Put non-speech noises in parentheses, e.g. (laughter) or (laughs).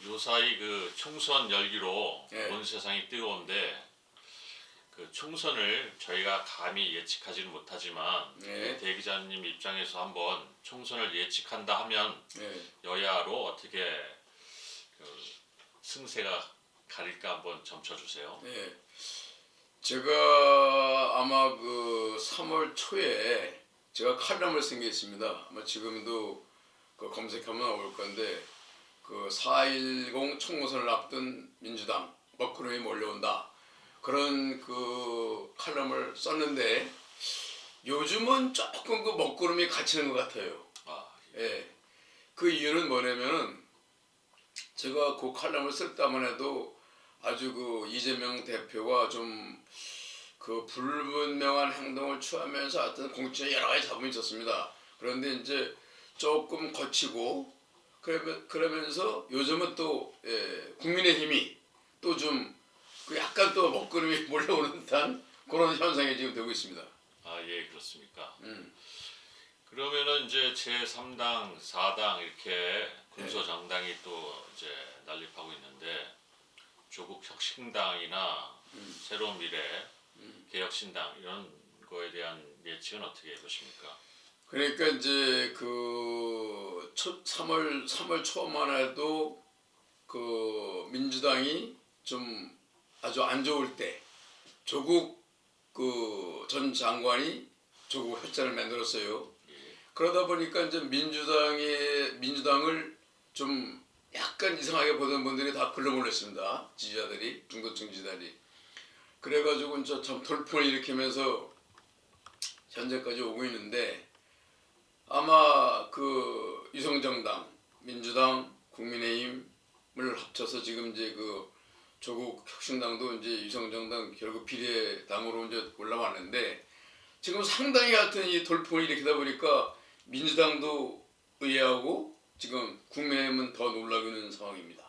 무사히 그 총선 열기로 예. 온 세상이 뜨거운데 그 총선을 저희가 감히 예측하지는 못하지만 네. 대 기자님 입장에서 한번 총선을 예측한다 하면 예. 여야로 어떻게 그 승세가 가릴까 한번 점쳐주세요. 예. 제가 아마 그 3월 초에 제가 칼럼을 쓴 게 있습니다. 아마 지금도 그 검색하면 나올 건데 그 4.10 총선을 앞둔 민주당 먹구름이 몰려온다. 그런 그 칼럼을 썼는데 요즘은 조금 그 먹구름이 갇히는 것 같아요. 아, 예. 그 이유는 뭐냐면은 제가 그 칼럼을 쓸 때만 해도 아주 그 이재명 대표가 좀 그 불분명한 행동을 취하면서 하여튼 공천에 여러 가지 잡음이 있었습니다. 그런데 이제 조금 거치고 그러면 그러면서 요즘은 또 예, 국민의힘이 또좀그 약간 또 먹구름이 (laughs) 몰려오는 듯한 그런 현상이 지금 되고 있습니다. 아, 예, 그렇습니까? 음. 그러면은 이제 제 3당, 4당 이렇게 군소 정당이 또 이제 난립하고 있는데 조국 혁신당이나 새로운 미래, 개혁신당 이런 거에 대한 예측은 어떻게 보십니까? 그러니까 이제 그 초, 3월 3월 초만 해도 그 민주당이 좀 아주 안 좋을 때 조국 그 전 장관이 조국 협찬을 만들었어요. 그러다 보니까 이제 민주당의 민주당을 좀 약간 이상하게 보던 분들이 다 글러몰렸습니다. 지지자들이 중도층 지지자들이. 그래가지고 이제 참 돌풍을 일으키면서 현재까지 오고 있는데 아마 그 유성정당, 민주당, 국민의힘을 합쳐서 지금 이제 그 조국 혁신당도 이제 유성정당 결국 비례당으로 이제 올라왔는데 지금 상당히 하여튼 이 돌풍을 일으키다 보니까 민주당도 의아하고 지금 국민의힘은 더 놀라고 있는 상황입니다.